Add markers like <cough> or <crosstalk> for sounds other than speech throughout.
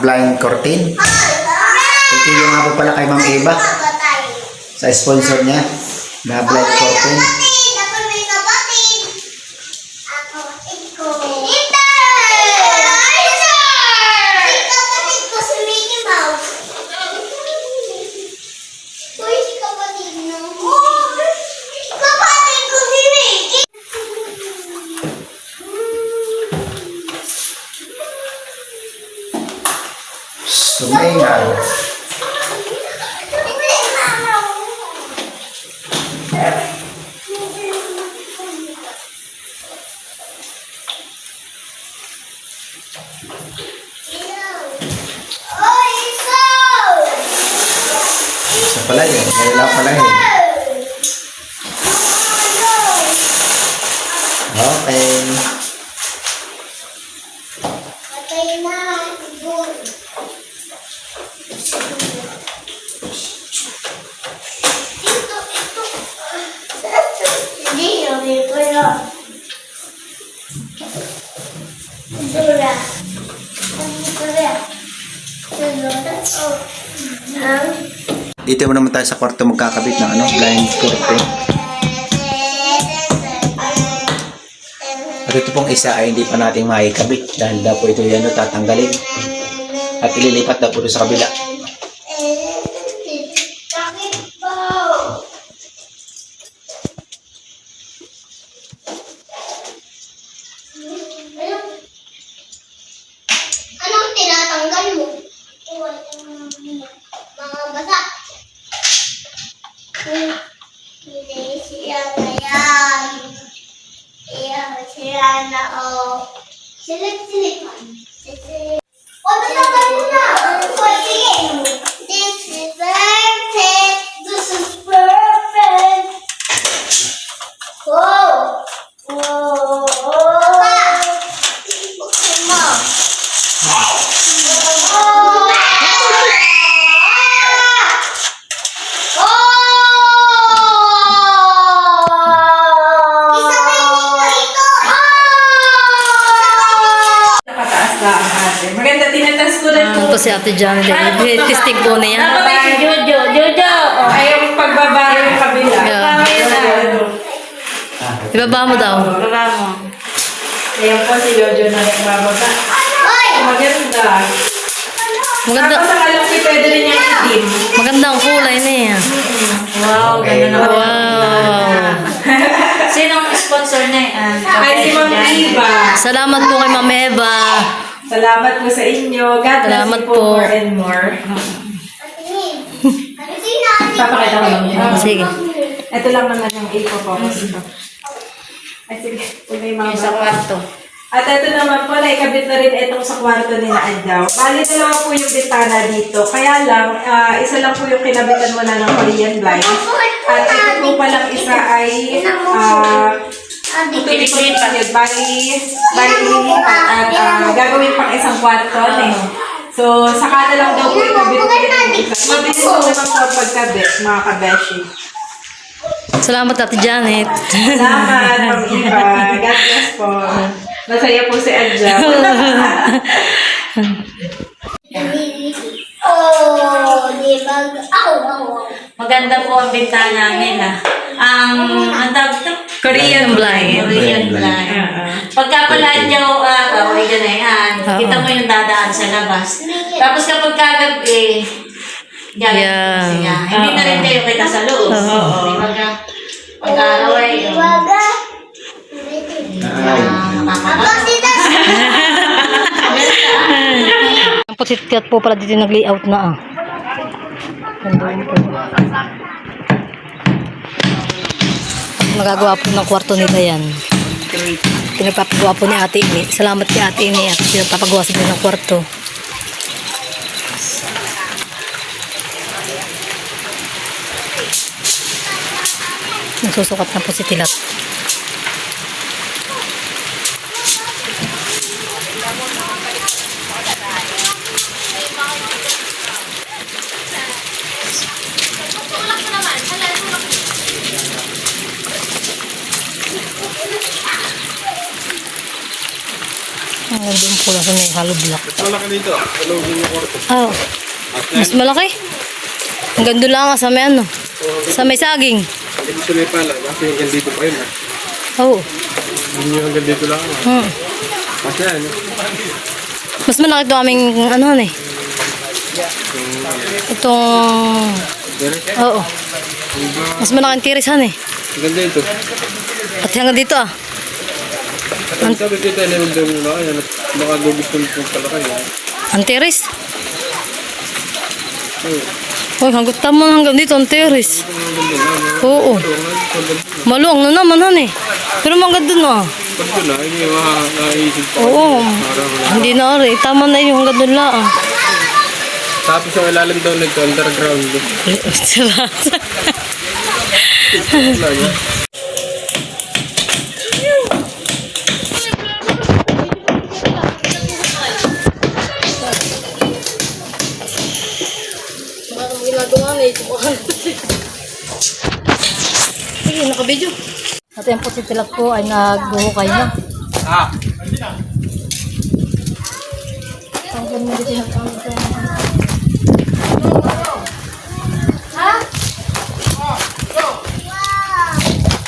blind curtain. Thank you nga po pala kay Ma'am Eva sa sponsor niya na blind curtain. Sumengai. Dura. Oh. Ang Dito mo naman tayo sa kwarto magkakabit ng ano, blind curtain. At ito pong isa ay hindi pa natin maikabit dahil daw po ito yan tatanggalin. At ililipat daw po sa kabila. Bakit po? Ano? Anong tinatanggal mo? Basa. Hindi siya na yan. Iya, siya na o. Silip-silipan. Silip. O, mo na. O, sige. This is perfect. This is perfect. Wow. Wow. Papa. Buksan mo. Nakataas na ang ate. Maganda, na Ah, ito si Ate Janet. Testing po niya. Dapat ay si Jojo. Jojo! Ayaw yung pagbaba yung kabila. Yeah. Ibaba mo daw. Baba mo. Ayan po si Jojo na nagbababa. Maganda. Maganda, Tapos ang alam ko, pwede rin yung itim. maganda ang kulay niya. Wow, ganda Wow. Sinong sponsor na yan? Ay, si Ma'am Eva. Salamat po kay Ma'am Eva. Salamat po sa inyo. God bless Salamat you po po. more and more. Papakita ko lang yun. Sige. Ito lang naman yung ipo-focus ko. Ay, sige. Na yung mga Sa bata. kwarto. At ito naman po, naikabit na rin itong sa kwarto ni na Adjaw. Bali, dalawa po yung bintana dito. Kaya lang, ah, isa lang po yung kinabitan mo na ng Korean blinds. At ito po palang isa ay uh, Pilipinas. Bali, bali lilipat at ah, gagawin pang isang kwarto. Eh. So, saka na lang daw po ikabit ko. Mabilis po naman po pagkabit, mga kabeshi. Salamat Ate Janet. Salamat, <laughs> Eva. God bless po. Masaya po si Adja. <laughs> Oh, di ba? Ako, ako. Maganda po ang bintana nila. Ang, ang tawag ito? Korean blind. Korean Blind. blind. Pagka pala dyaw araw, ay ganayan, Oo. kita mo yung dadaan sa labas. Tapos kapag kagabi, gamit Yeah. mo siya. Hindi na rin kayo kita sa loob. Oo. Di ba ka? Pag-araw ay, Baga. ah, Ako si Das. Ang pusitkat po pala dito nag-layout na ah. Nandun po. Nagagawa po ng kwarto nila yan. Pinagpapagawa po ni Ate Ini. Salamat kay Ate Ini at pinagpapagawa sa ng kwarto. Nagsusukat na po si Tilat. Na sa may hollow block. Malaki dito. Yung kwarto. Ah, mas malaki. Ang ganda lang sa may ano. Sa may saging. Hindi sa may pala. Kasi hanggang dito pa yun. ah. Oo. Hindi yung hanggang dito lang. ah. Hmm. Kasi yan. Mas malaki ito aming ano ano eh. Itong... Oo. Mas malaki ang tirisan eh. Ang ganda ito. At hanggang dito ah. Ang sabi ko tayo naman daw muna kaya baka gugusto mo pong pala kayo. Ang tiris. Oo. Uy, hanggang tama hanggang dito ang tiris. Oo. Maluwang na naman han eh. Pero maganda na ah. Pag doon na, hindi mo naiisip pa. Oo. Hindi na rin. Tama na yung hanggang doon lang ah. Tapos yung ilalim daw nito, underground. <laughs> Sarap. Wala niya. Sige, nakabidyo. At yung puti tilak ko ay nagbuhukay na. Ah! Ang ganda dito yung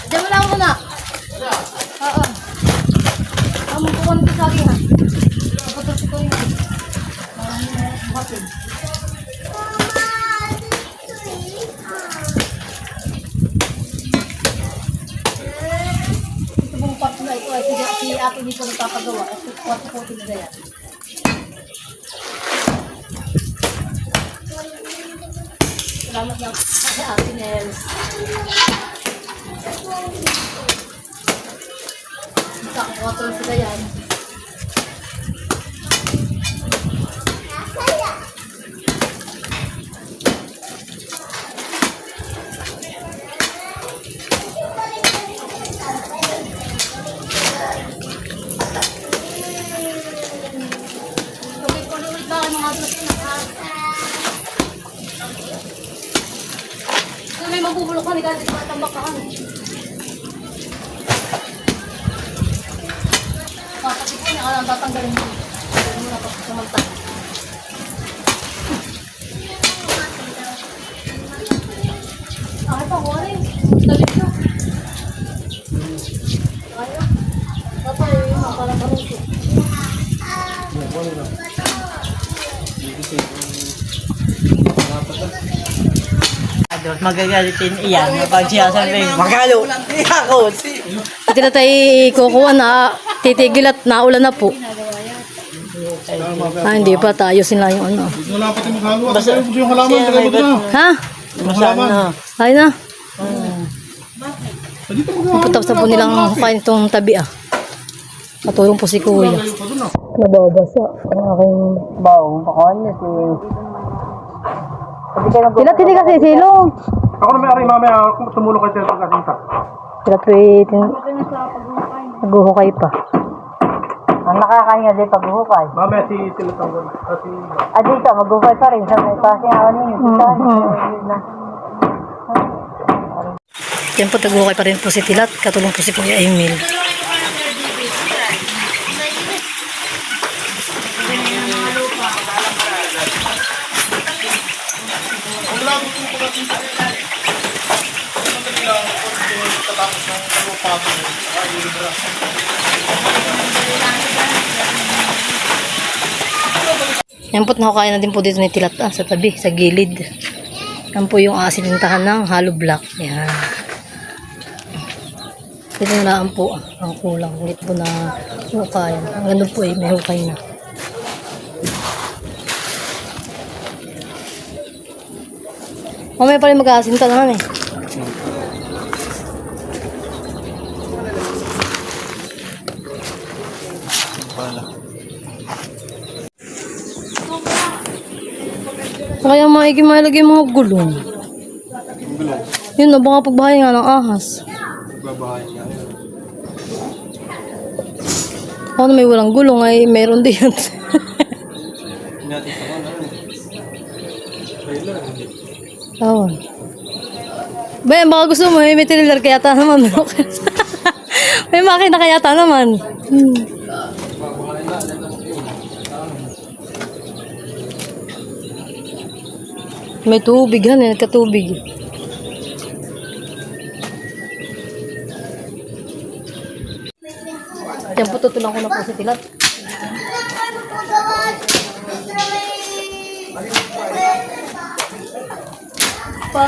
Diyan mo lang muna. Oo. Ang bukuan ko sa akin ha. Kapatid ko yun. Bakit? Ito pong part na ito ay si, si ate dito nagpapagawa. Ito part ko tinagaya. Salamat lang sa ate Nels. Nakakontrol sila yan. Ulit-ulit ba kayo mga atlas na Kung may mabubulok ka, hindi ka tambak ka kami. Papasik ko na ka lang tatanggalin mo. Hindi mo na tapos kumanta. Ay, pa, wala eh. Talit na. Ayaw. Tatay, yun, nakalabanan ko. Magagalitin iyan kapag siya sabi, magalo, yakot. Pati na tayo kukuha na titigil at naulan na po. Ah, hindi pa tayo sila yung ano. Basta yung halaman, tagabot na. Ha? Masana. Ay na. Tapos na po nilang kain itong tabi ah. Patulong po si kuya. Nababasa ang aking Baong, pakon na si... Sila tini kasi silong. Ako na may ari mamaya, tumulong kayo sa pagkasinta. Sila tin naghuhukay pa. Ang nakakahinga din paghuhukay. Mamaya si sila tanggol. Kasi Ah, dito, maghuhukay pa rin sa may pasingawan ninyo. Yan po, naghuhukay pa rin po si Tilat. Katulong po si Kuya Emil. Yan po't nakukain na din po dito ni Tilat ah, sa tabi, sa gilid. Yan po yung asinintahan ng hollow block. Yan. Dito na lang po ah, ang kulang. Hindi po na hukayan. Ang ganda po eh, may hukay na. Mamaya pa rin mag-aasinta naman eh. Kaya maigi mailagay mga gulong. Yun na, baka pagbahay nga ng ahas. babahay niya. Ano may walang gulong ay meron din. Oo. <laughs> Ba, baka gusto mo, may trailer kaya ta naman. <laughs> may makina kaya ta naman. Hmm. May tubig han, eh, katubig. Yan po, tutulang ko na po si Tilat. Pa,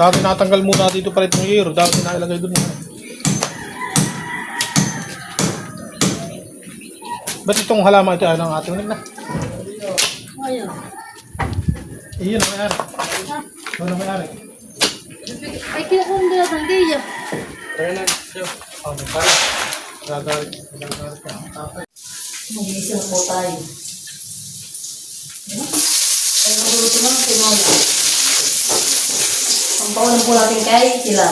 Dati natanggal muna dito pa rin itong year. Dati nailagay doon. Ba't itong halaman ito ay ng ating nagna? ayun. Iyon ang may-ari. Ito ang may-ari. Ay, kinukuha nila ng diya. Kaya na siya. Oh, may pala. Gagalit. Gagalit ka. Tatay. Mag-iisang po tayo. Ay, magluto na ng tinola. Ang paulan po natin kay sila.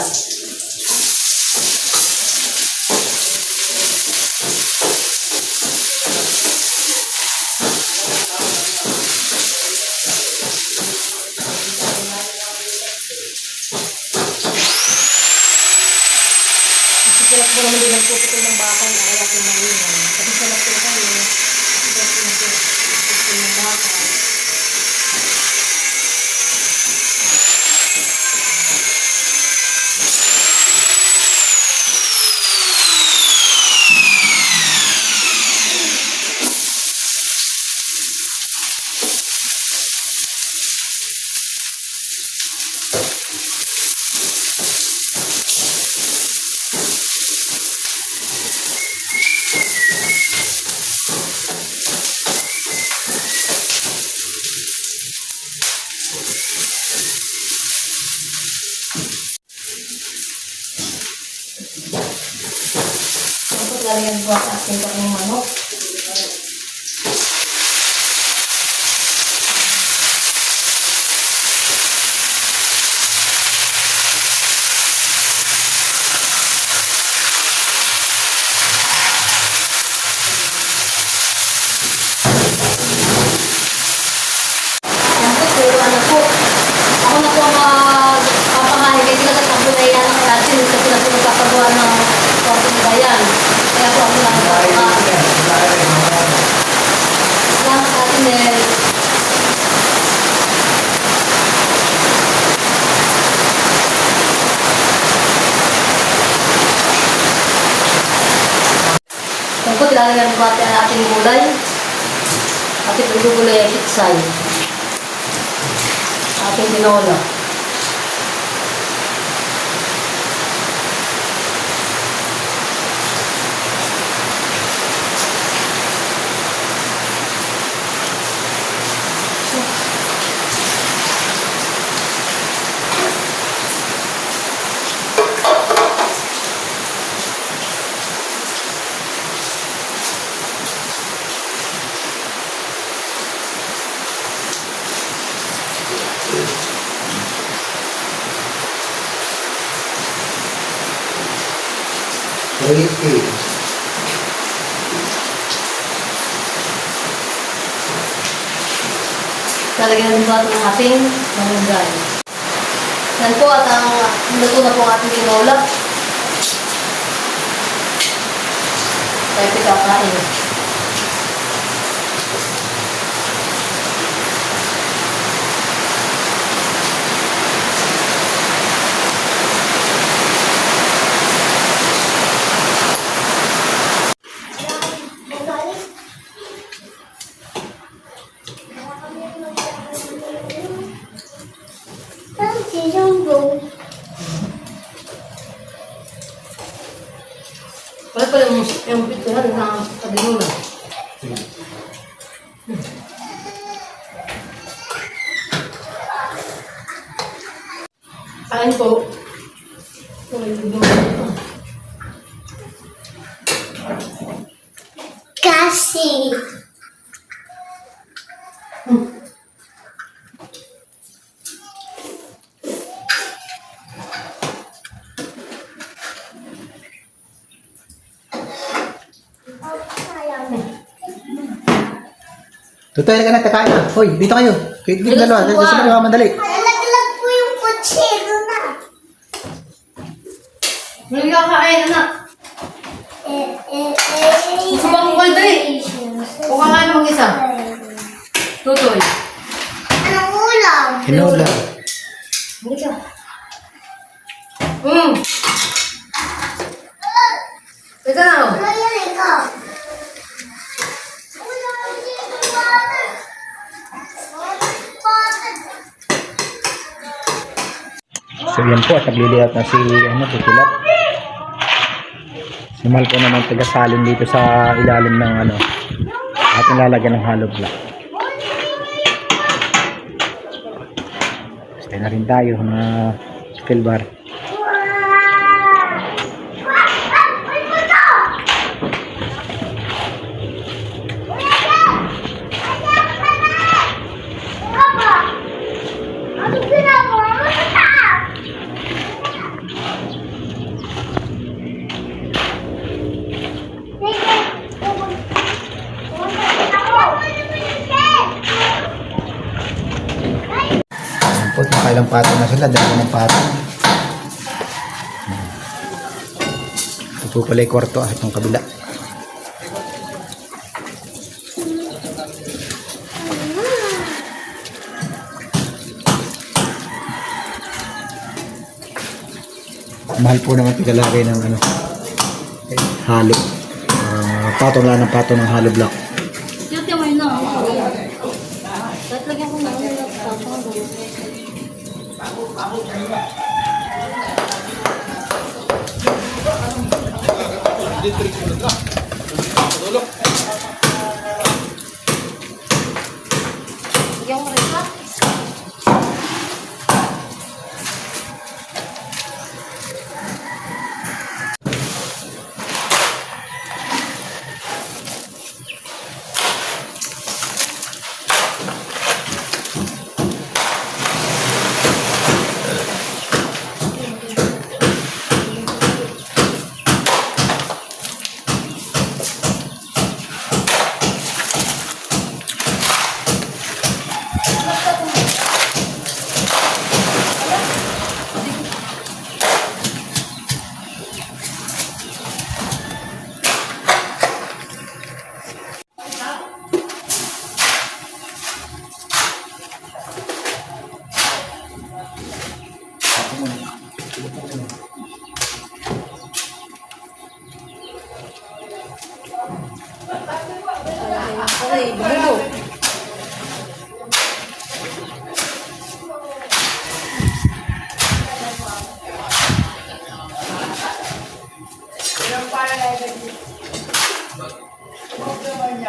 Lalagyan ko ang ating ng manok. Yan po, turuan na po. Ako na po ang magpapangahin kasi nagtatakbo na yan ang natin kasi na po nagpapagawa ng kwarto ni Bayan. Kaya po ako lang magpapangahin. Salamat atin eh. Yan po, tilalagyan po natin ang ating gulay. Gulay ay pitsay. Ating tinola. Pretty. Lalagyan din po natin ang ating malunggay. Yan po at ang luto na po ang ating tinola. Po kakain. Ang sisang yung, yung pituhan na tabi mo na. Kain po. Kasi. Tutoy ka na, kakain na. Hoy, dito kayo. Kayo dito dalawa. Dito sa mga madali. Nalaglag po yung kutsilo na. Hindi ka kain, anak. Eh, eh, eh. Gusto ba kong dali? Kung kakain mo isa. Tutoy. Anong ulam? Hinula. Hindi ka. Hmm. Teka na, oh. Ano yan ikaw? So yan po, at nagliliyat na si, ano, si Kulap. Si Mal po naman taga-salin dito sa ilalim ng ano, at nilalagyan ng hollow block. Stay na rin tayo mga skill bar. Papa! Ano ginagawa mo sa taas? Sige. Pumunta ako. Ayan po, nakailang pato na sila, dalawa ng pato. Ito pala yung kwarto at yung kabila. Mahal po naman tigalagay ng ano, halo. Ah, patong lang ng patong ng halo block.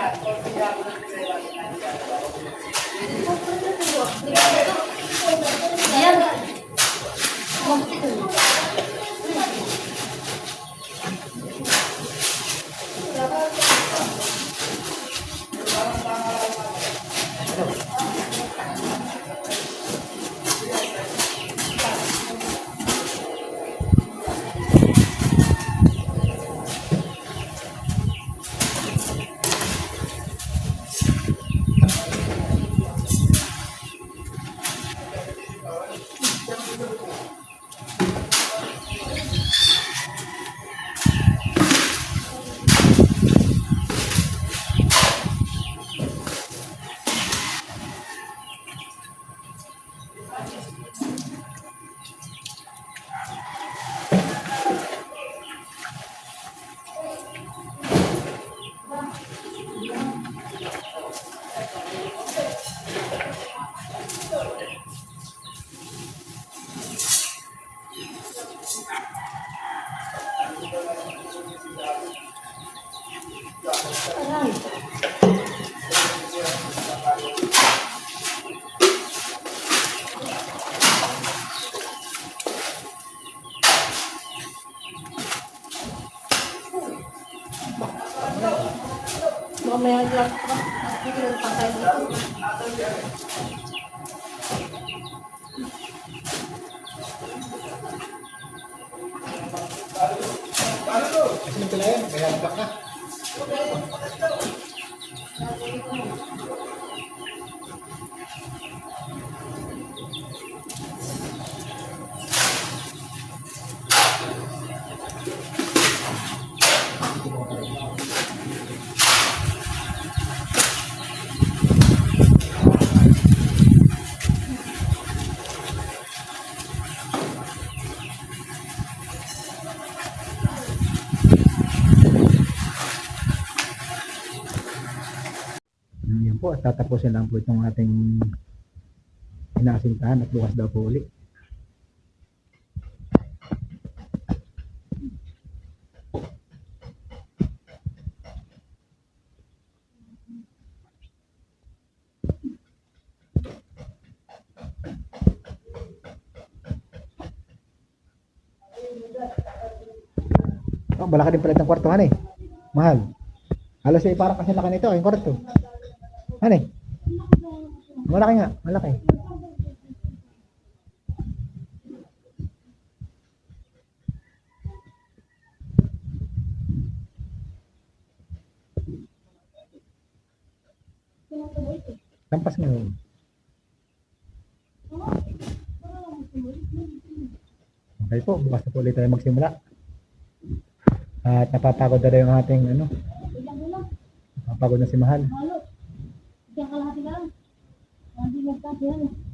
Ayan. Mamaya po, at tatapusin lang po itong ating inasintahan at bukas daw po uli. Oh, malaki din pala itong kwartuhan eh. Mahal. Halos eh, parang kasi laki nito, yung kwarto. Ano eh? Malaki nga, malaki. Lampas nga yun. Okay po, bukas na po ulit tayo magsimula. At napapagod na yung ating ano. Napapagod na si Mahal. Diyan ka lahat lang. Hindi nagkasiyan.